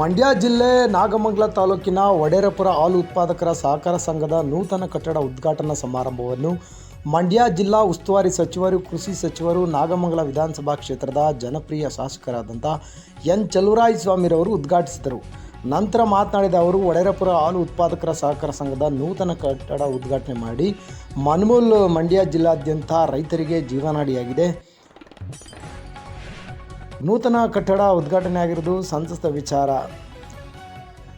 ಮಂಡ್ಯ ಜಿಲ್ಲೆ ನಾಗಮಂಗಲ ತಾಲೂಕಿನ ವಡೇರಪುರ ಹಾಲು ಉತ್ಪಾದಕರ ಸಹಕಾರ ಸಂಘದ ನೂತನ ಕಟ್ಟಡ ಉದ್ಘಾಟನಾ ಸಮಾರಂಭವನ್ನು ಮಂಡ್ಯ ಜಿಲ್ಲಾ ಉಸ್ತುವಾರಿ ಸಚಿವರು, ಕೃಷಿ ಸಚಿವರು, ನಾಗಮಂಗಲ ವಿಧಾನಸಭಾ ಕ್ಷೇತ್ರದ ಜನಪ್ರಿಯ ಶಾಸಕರಾದಂಥ ಎನ್. ಚಲುವರಾಯ ಸ್ವಾಮಿರವರು ಉದ್ಘಾಟಿಸಿದರು. ನಂತರ ಮಾತನಾಡಿದ ಅವರು ಒಡೆರಪುರ ಹಾಲು ಉತ್ಪಾದಕರ ಸಹಕಾರ ಸಂಘದ ನೂತನ ಕಟ್ಟಡ ಉದ್ಘಾಟನೆ ಮಾಡಿ ಮನ್ಮೂಲ್ ಮಂಡ್ಯ ಜಿಲ್ಲಾದ್ಯಂತ ರೈತರಿಗೆ ಜೀವನಾಡಿಯಾಗಿದೆ. ನೂತನ ಕಟ್ಟಡ ಉದ್ಘಾಟನೆ ಆಗಿರೋದು ಸಂತಸದ ವಿಚಾರ.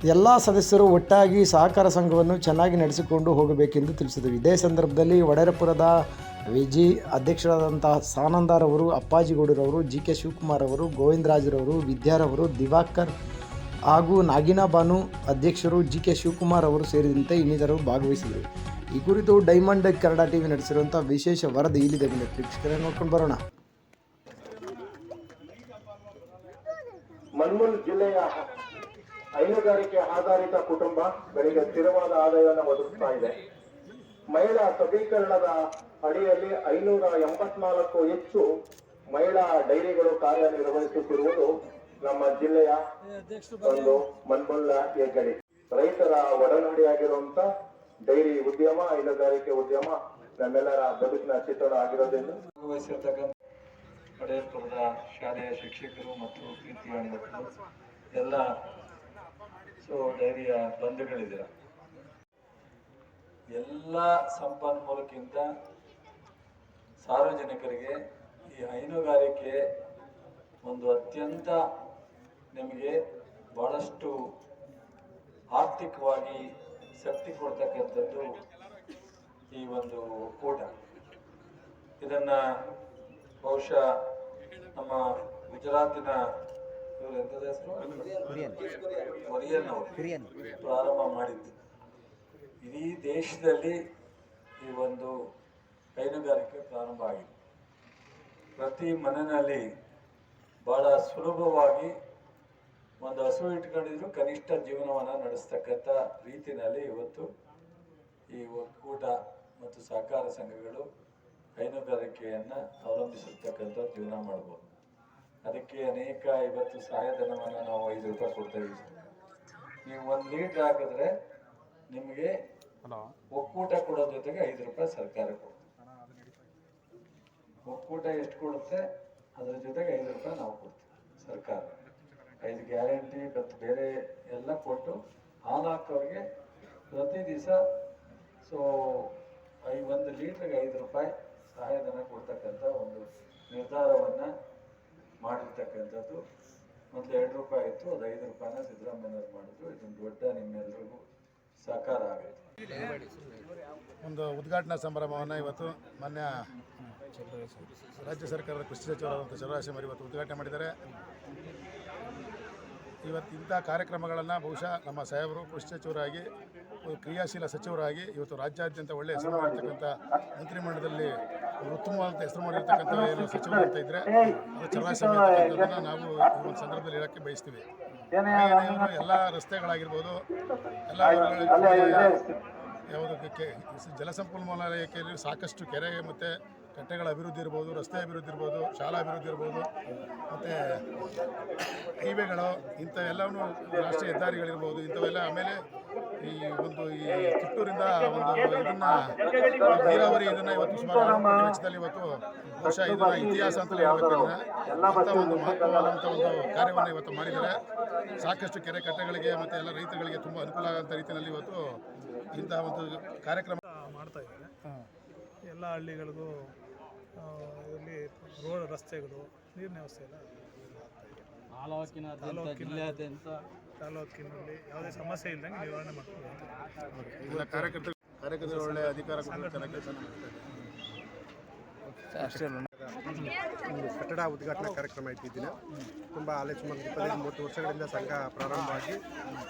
ಎಲ್ಲ ಸದಸ್ಯರು ಒಟ್ಟಾಗಿ ಸಹಕಾರ ಸಂಘವನ್ನು ಚೆನ್ನಾಗಿ ನಡೆಸಿಕೊಂಡು ಹೋಗಬೇಕೆಂದು ತಿಳಿಸಿದರು. ಇದೇ ಸಂದರ್ಭದಲ್ಲಿ ವಡೇರಪುರದ ವಿಜಿ ಅಧ್ಯಕ್ಷರಾದಂತಹ ಸಾನಂದಾರವರು ಅಪ್ಪಾಜಿಗೌಡರವರು, ಜಿ ಕೆ ಶಿವಕುಮಾರ್ ಅವರು ಗೋವಿಂದರಾಜರವರು ವಿದ್ಯಾರವರು ದಿವಾಕರ್ ಹಾಗೂ ನಾಗಿನಾಬಾನು ಅಧ್ಯಕ್ಷರು, ಜಿ ಕೆ ಶಿವಕುಮಾರ್ ಅವರು ಸೇರಿದಂತೆ ಇನ್ನಿತರರು ಭಾಗವಹಿಸಿದರು. ಈ ಕುರಿತು ಡೈಮಂಡ್ ಕನ್ನಡ ಟಿವಿ ನಡೆಸಿರುವಂಥ ವಿಶೇಷ ವರದಿ ಇಲ್ಲಿದೆ. ಪ್ರೇಕ್ಷಕರೇ, ನೋಡ್ಕೊಂಡು ಬರೋಣ. ಮನ್ಮೂಲ್ ಜಿಲ್ಲೆಯ ಹೈನುಗಾರಿಕೆ ಆಧಾರಿತ ಕುಟುಂಬ ಬೆಳಿಗ್ಗೆ ಸ್ಥಿರವಾದ ಆದಾಯವನ್ನು ಒದಗಿಸ್ತಾ ಇದೆ. ಮಹಿಳಾ ಸಬಲೀಕರಣದ ಅಡಿಯಲ್ಲಿ ಐನೂರ ಎಂಬತ್ನಾಲ್ಕು ಹೆಚ್ಚು ಮಹಿಳಾ ಡೈರಿಗಳು ಕಾರ್ಯನಿರ್ವಹಿಸುತ್ತಿರುವುದು ನಮ್ಮ ಜಿಲ್ಲೆಯ ಒಂದು ಮನ್ಮುಲ್ಲ ಹೆಗ್ಗಡೆ. ರೈತರ ಒಡನಾಡಿಯಾಗಿರುವಂತ ಡೈರಿ ಉದ್ಯಮ, ಹೈನುಗಾರಿಕೆ ಉದ್ಯಮ ನಮ್ಮೆಲ್ಲರ ಬದುಕಿನ ಚಿತ್ರಣ ಆಗಿರೋದ್ರಿಂದ. ಪಡೆಯಪುರದ ಶಾಲೆಯ ಶಿಕ್ಷಕರು ಮತ್ತು ಪ್ರೀತಿಯ ಎಲ್ಲ ಸೊ ಡೈರಿಯ ಬಂಧುಗಳಿದ್ದೀರ ಎಲ್ಲ ಸಂಪನ್ಮೂಲಕ್ಕಿಂತ ಸಾರ್ವಜನಿಕರಿಗೆ ಈ ಹೈನುಗಾರಿಕೆ ಒಂದು ಅತ್ಯಂತ ನಿಮಗೆ ಬಹಳಷ್ಟು ಆರ್ಥಿಕವಾಗಿ ಶಕ್ತಿ ಕೊಡ್ತಕ್ಕಂಥದ್ದು ಈ ಒಂದು ಕೂಟ. ಇದನ್ನು ಬಹುಶಃ ನಮ್ಮ ಗುಜರಾತಿನ ಇವರು ಎಂತದ ಹೆಸರು? ಕೊರಿಯನ್. ಅವರು. ಪ್ರಾರಂಭ ಮಾಡಿದ್ದು. ಇಡೀ ದೇಶದಲ್ಲಿ ಈ ಒಂದು ಹೈನುಗಾರಿಕೆ ಪ್ರಾರಂಭ ಆಗಿದೆ. ಪ್ರತಿ ಮನೆಯಲ್ಲಿ ಬಹಳ ಸುಲಭವಾಗಿ ಒಂದು ಹಸು ಇಟ್ಕೊಂಡಿದ್ರು ಕನಿಷ್ಠ ಜೀವನವನ್ನು ನಡೆಸ್ತಕ್ಕಂಥ ರೀತಿಯಲ್ಲಿ ಇವತ್ತು ಈ ಒಕ್ಕೂಟ ಮತ್ತು ಸಹಕಾರ ಸಂಘಗಳು ಹೈನುಗಾರಿಕೆಯನ್ನು ಅವಲಂಬಿಸಿರ್ತಕ್ಕಂಥ ಜೀವನ ಮಾಡ್ಬೋದು. ಅದಕ್ಕೆ ಅನೇಕ ಇವತ್ತು ಸಹಾಯಧನವನ್ನು ನಾವು ಐದು ರೂಪಾಯಿ ಕೊಡ್ತಾ ಇದ್ದೀವಿ ನೀವು ಒಂದು ಲೀಟ್ರ್ ಹಾಕಿದ್ರೆ ನಿಮಗೆ ಒಕ್ಕೂಟ ಕೊಡೋ ಜೊತೆಗೆ ಐದು ರೂಪಾಯಿ ಸರ್ಕಾರ ಕೊಡ್ತೀವಿ ಒಕ್ಕೂಟ ಎಷ್ಟು ಕೊಡುತ್ತೆ? ಅದ್ರ ಜೊತೆಗೆ ಐದು ರೂಪಾಯಿ ನಾವು ಕೊಡ್ತೀವಿ ಸರ್ಕಾರ. ಐದು ಗ್ಯಾರಂಟಿ ಮತ್ತು ಬೇರೆ ಎಲ್ಲ ಕೊಟ್ಟು ಹಾಲು ಹಾಕೋರಿಗೆ ಪ್ರತಿ ದಿವಸ ಸೊ ಐ ಒಂದು ಲೀಟ್ರಿಗೆ ಐದು ರೂಪಾಯಿ ಸಹಾಯಧನ ಕೊಡ್ತಕ್ಕಂಥ ಒಂದು ನಿರ್ಧಾರವನ್ನು ಮಾಡಿರ್ತಕ್ಕಂಥದ್ದು. ಮೊದಲು ಎರಡು ರೂಪಾಯಿ ಇತ್ತು, ಅದು ಐದು ರೂಪಾಯಿನ ಸಿದ್ದರಾಮಯ್ಯವ್ರು ಮಾಡಿದ್ರು. ಇದೊಂದು ದೊಡ್ಡ ನಿಮ್ಮೆಲ್ಲರಿಗೂ ಸಹಕಾರ ಆಗೈತೆ. ಒಂದು ಉದ್ಘಾಟನಾ ಸಂಭ್ರಮವನ್ನು ಇವತ್ತು ಮಾನ್ಯ ರಾಜ್ಯ ಸರ್ಕಾರದ ಕೃಷಿ ಸಚಿವರಾದಂಥ ಮರಿ ಇವತ್ತು ಉದ್ಘಾಟನೆ ಮಾಡಿದ್ದಾರೆ. ಇವತ್ತು ಇಂಥ ಕಾರ್ಯಕ್ರಮಗಳನ್ನು ಬಹುಶಃ ನಮ್ಮ ಸಾಹೇಬರು ಕೃಷಿ ಸಚಿವರಾಗಿ ಕ್ರಿಯಾಶೀಲ ಸಚಿವರಾಗಿ ಇವತ್ತು ರಾಜ್ಯಾದ್ಯಂತ ಒಳ್ಳೆಯ ಹೆಸರು ಮಾಡಿರ್ತಕ್ಕಂಥ ಮಂತ್ರಿಮಂಡಲದಲ್ಲಿ ಉತ್ತಮವಾದಂಥ ಹೆಸರು ಮಾಡಿರ್ತಕ್ಕಂಥ ಏನು ಸಚಿವರು ಅಂತ ಇದ್ದರೆ ಅದು ಚಲಾಯಿಸಬೇಕಂತ ನಾವು ಈ ಒಂದು ಸಂದರ್ಭದಲ್ಲಿ ಹೇಳೋಕ್ಕೆ ಬಯಸ್ತೀವಿ. ಎಲ್ಲ ರಸ್ತೆಗಳಾಗಿರ್ಬೋದು, ಎಲ್ಲ ಯಾವುದು ಜಲಸಂಪನ್ಮೂಲ ಸಾಕಷ್ಟು ಕೆರೆ ಮತ್ತು ಕಟ್ಟೆಗಳ ಅಭಿವೃದ್ಧಿ ಇರ್ಬೋದು, ರಸ್ತೆ ಅಭಿವೃದ್ಧಿ ಇರ್ಬೋದು, ಶಾಲಾ ಅಭಿವೃದ್ಧಿ ಇರ್ಬೋದು, ಮತ್ತು ಹೈವೇಗಳು ಇಂಥ ಎಲ್ಲವೂ ರಾಷ್ಟ್ರೀಯ ಹೆದ್ದಾರಿಗಳಿರ್ಬೋದು, ಇಂಥವೆಲ್ಲ ಆಮೇಲೆ ಈ ಒಂದು ಈ ಕಿತ್ತೂರಿಂದ ಒಂದು ಇದನ್ನ ನೀರಾವರಿ ಇದನ್ನ ಇವತ್ತು ವೆಚ್ಚದಲ್ಲಿ ಇವತ್ತು ಬಹುಶಃ ಇದನ್ನ ಇತಿಹಾಸ ಅಂತ ಹೇಳ್ಬೇಕು ಇದನ್ನ ಅಂಥ ಒಂದು ಮಹತ್ವವಾದಂಥ ಒಂದು ಕಾರ್ಯವನ್ನು ಇವತ್ತು ಮಾಡಿದ್ದಾರೆ. ಸಾಕಷ್ಟು ಕೆರೆ ಕಟ್ಟೆಗಳಿಗೆ ಮತ್ತೆ ಎಲ್ಲ ರೈತರಿಗೆ ತುಂಬ ಅನುಕೂಲ ಆಗೋಂಥ ರೀತಿಯಲ್ಲಿ ಇವತ್ತು ಇಂತಹ ಒಂದು ಕಾರ್ಯಕ್ರಮ ಮಾಡ್ತಾ ಇದ್ದಾರೆ. ಎಲ್ಲ ಹಳ್ಳಿಗಳಿಗೂ ಇಲ್ಲಿ ರೋಡ್ ರಸ್ತೆಗಳು, ನೀರಿನ ವ್ಯವಸ್ಥೆ ಎಲ್ಲ ಜಿಲ್ಲೆಯಾದ್ಯಂತ. ತಾಲೂಕಿನಲ್ಲಿ ಯಾವುದೇ ಸಮಸ್ಯೆ ಇಲ್ಲದಂಗೆ ನಿವಾರಣೆ ಮಾಡ್ತೀವಿ ಕಾರ್ಯಕರ್ತರು ಕಾರ್ಯಕರ್ತರು ಒಳ್ಳೆ ಅಧಿಕಾರ ಕೊಟ್ಟು ಚೆನ್ನಾಗಿ ಕೆಲಸ ಮಾಡ್ತಾರೆ. ಒಂದು ಕಟ್ಟಡ ಉದ್ಘಾಟನಾ ಕಾರ್ಯಕ್ರಮ ಐತಿ ಈ ದಿನ ತುಂಬ ಆಲೋಚನೆ ಸುಮಾರು ಇಪ್ಪತ್ತೈದು ಮೂವತ್ತು ವರ್ಷಗಳಿಂದ ಸಂಘ ಪ್ರಾರಂಭವಾಗಿ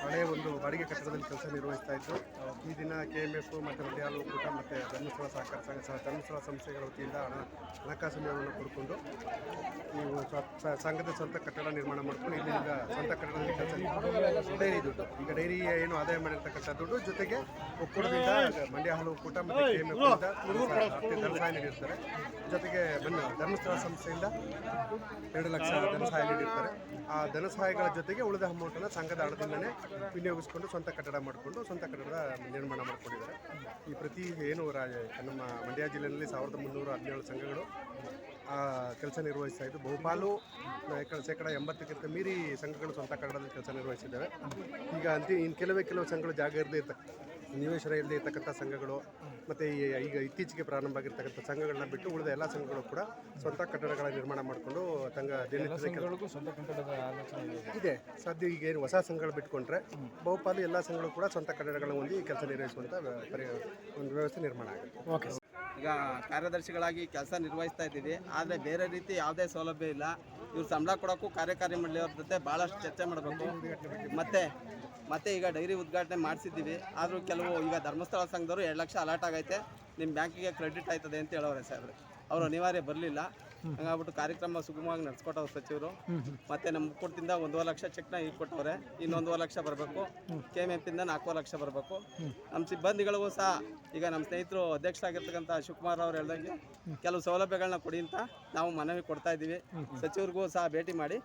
ಹಳೆಯ ಒಂದು ಬಾಡಿಗೆ ಕಟ್ಟಡದಲ್ಲಿ ಕೆಲಸ ನಿರ್ವಹಿಸ್ತಾ ಇತ್ತು ಈ ದಿನ ಕೆ ಎಂ ಎಫ್ ಮತ್ತು ಮಲಯಾಳ ಕೂಟ, ಮತ್ತು ಧರ್ಮಸ್ಥಳ ಸಹಕಾರ ಸಂಘ ಸಹ ಧರ್ಮಸ್ಥಳ ಸಂಸ್ಥೆಗಳ ವತಿಯಿಂದ ಹಣ, ಹಣಕಾಸು ನೆರವನ್ನು ಕೊಡಿಕೊಂಡು ಸ್ವ- ಸಂಘದ ಸ್ವಂತ ಕಟ್ಟಡ ನಿರ್ಮಾಣ ಮಾಡ್ಕೊಂಡು ಇಲ್ಲಿಂದ ಸ್ವಂತ ಕಟ್ಟಡದಲ್ಲಿ ಕೆಲಸ ಡೈರಿ ದುಡ್ಡು. ಈಗ ಡೈರಿ ಏನು ಆದಾಯ ಮಾಡಿರ್ತಕ್ಕಂಥ ದುಡ್ಡು, ಜೊತೆಗೆ ಒಕ್ಕೂಟದಿಂದ ಮಂಡ್ಯ ಹಾಲು ಒಕ್ಕೂಟ ಮತ್ತು ಕೆ ಎಂ ಎಫ್ ಸಹಾಯ ನೀಡಿರ್ತಾರೆ. ಜೊತೆಗೆ ಬನ್ನ. ಧರ್ಮಸ್ಥಳ ಸಂಸ್ಥೆಯಿಂದ ಎರಡು ಲಕ್ಷ ಧನ ಸಹಾಯ ನೀಡಿರ್ತಾರೆ. ಆ ಧನ ಸಹಾಯಗಳ ಜೊತೆಗೆ ಉಳಿದ ಅಮೌಂಟನ್ನು ಸಂಘದ ಹಣದಿಂದಲೇ ವಿನಿಯೋಗಿಸ್ಕೊಂಡು ಸ್ವಂತ ಕಟ್ಟಡ ಮಾಡಿಕೊಂಡು ಸ್ವಂತ ಕಟ್ಟಡ ನಿರ್ಮಾಣ ಮಾಡ್ಕೊಂಡಿದ್ದಾರೆ. ಈ ಪ್ರತಿ ಏನು ನಮ್ಮ ಮಂಡ್ಯ ಜಿಲ್ಲೆಯಲ್ಲಿ ಸಾವಿರದ ಮುನ್ನೂರ ಹದಿನೇಳು ಸಂಘಗಳು ಕೆಲಸ ನಿರ್ವಹಿಸ್ತಾ ಇದ್ದು, ಬಹುಪಾಲು ಶೇಕಡ ಎಂಬತ್ತಕ್ಕಿಂತ ಮೀರಿ ಸಂಘಗಳು ಸ್ವಂತ ಕಟ್ಟಡದಲ್ಲಿ ಕೆಲಸ ನಿರ್ವಹಿಸಿದ್ದಾವೆ. ಈಗ ಅಂತಿ ಇನ್ನು ಕೆಲವೇ ಕೆಲವು ಸಂಘಗಳು ಜಾಗ ಇರದೇ ಇರ್ತಕ್ಕ ನಿವೇಶನ ಇಲ್ಲದೆ ಇರ್ತಕ್ಕಂಥ ಸಂಘಗಳು ಮತ್ತು ಈಗ ಇತ್ತೀಚೆಗೆ ಪ್ರಾರಂಭ ಆಗಿರ್ತಕ್ಕಂಥ ಸಂಘಗಳನ್ನ ಬಿಟ್ಟು ಉಳಿದ ಎಲ್ಲ ಸಂಘಗಳು ಕೂಡ ಸ್ವಂತ ಕಟ್ಟಡಗಳ ನಿರ್ಮಾಣ ಮಾಡಿಕೊಂಡು ತಂಗ ಇದೆ. ಸದ್ಯ ಈಗ ಏನು ಹೊಸ ಸಂಘಗಳು ಬಿಟ್ಕೊಂಡ್ರೆ ಬಹುಪಾಲು ಎಲ್ಲ ಸಂಘಗಳು ಕೂಡ ಸ್ವಂತ ಕಟ್ಟಡಗಳನ್ನು ಹೊಂದಿ ಕೆಲಸ ನಿರ್ವಹಿಸುವಂಥ ಒಂದು ವ್ಯವಸ್ಥೆ ನಿರ್ಮಾಣ ಆಗುತ್ತೆ. ಓಕೆ. ಈಗ ಕಾರ್ಯದರ್ಶಿಗಳಾಗಿ ಕೆಲಸ ನಿರ್ವಹಿಸ್ತಾ ಇದ್ದೀವಿ. ಆದರೆ ಬೇರೆ ರೀತಿ ಯಾವುದೇ ಸೌಲಭ್ಯ ಇಲ್ಲ. ಇವ್ರು ಸಂಬಳ ಕೊಡೋಕ್ಕೂ ಕಾರ್ಯಕಾರಿ ಮಂಡಳಿಯವ್ರ ಜೊತೆ ಭಾಳಷ್ಟು ಚರ್ಚೆ ಮಾಡಬೇಕು. ಮತ್ತೆ ಮತ್ತೆ ಈಗ ಡೈರಿ ಉದ್ಘಾಟನೆ ಮಾಡಿಸಿದ್ದೀವಿ. ಆದರೂ ಕೆಲವು ಈಗ ಧರ್ಮಸ್ಥಳ ಸಂಘದವರು ಎರಡು ಲಕ್ಷ ಅಲಾಟ್ ಆಗೈತೆ. ನಿಮ್ಮ ಬ್ಯಾಂಕಿಗೆ ಕ್ರೆಡಿಟ್ ಆಯ್ತದೆ ಅಂತ ಹೇಳೋರೆ ಸಾಹೇಬ್ರೆ. ಅವರು ಅನಿವಾರ್ಯ ಬರಲಿಲ್ಲ. ಹಂಗಾಗ್ಬಿಟ್ಟು ಕಾರ್ಯಕ್ರಮ ಸುಗಮವಾಗಿ ನಡ್ಸ್ಕೊಟ್ಟವ್ರು ಸಚಿವರು. ಮತ್ತೆ ನಮ್ಮ ಒಕ್ಕೂಟದಿಂದ ಒಂದೂವರೆ ಲಕ್ಷ ಚೆಕ್ನ ಈಗ ಕೊಟ್ಟವ್ರೆ ಇನ್ನೊಂದೂವರೆ ಲಕ್ಷ ಬರಬೇಕು. ಕೆ ಎಂ ಎಫ್ ಇಂದ ನಾಲ್ಕೂವರೆ ಲಕ್ಷ ಬರಬೇಕು. ನಮ್ಮ ಸಿಬ್ಬಂದಿಗಳಿಗೂ ಸಹ ಈಗ ನಮ್ಮ ಸ್ನೇಹಿತರು ಅಧ್ಯಕ್ಷರಾಗಿರ್ತಕ್ಕಂಥ ಶಿವಕುಮಾರ್ ಅವ್ರು ಹೇಳ್ದಂಗೆ ಕೆಲವು ಸೌಲಭ್ಯಗಳನ್ನ ಕೊಡಿ ಅಂತ ನಾವು ಮನವಿ ಕೊಡ್ತಾ ಇದ್ದೀವಿ. ಸಚಿವರಿಗೂ ಸಹ ಭೇಟಿ ಮಾಡಿ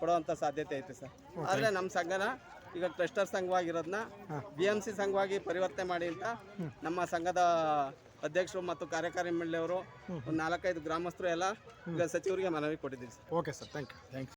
ಕೊಡುವಂಥ ಸಾಧ್ಯತೆ ಐತೆ ಸರ್. ಆದರೆ ನಮ್ಮ ಸಂಘನ ಈಗ ಕ್ಲಸ್ಟರ್ ಸಂಘವಾಗಿರೋದನ್ನ ಬಿ ಎಂ ಸಿ ಸಂಘವಾಗಿ ಪರಿವರ್ತನೆ ಮಾಡಿ ಅಂತ ನಮ್ಮ ಸಂಘದ ಅಧ್ಯಕ್ಷರು ಮತ್ತು ಕಾರ್ಯಕಾರಿ ಮಂಡಳಿಯವರು ಒಂದು ನಾಲ್ಕೈದು ಗ್ರಾಮಸ್ಥರು ಎಲ್ಲ ಈಗ ಸಚಿವರಿಗೆ ಮನವಿ ಕೊಟ್ಟಿದ್ದೀವಿ sir. Okay sir thank you thank you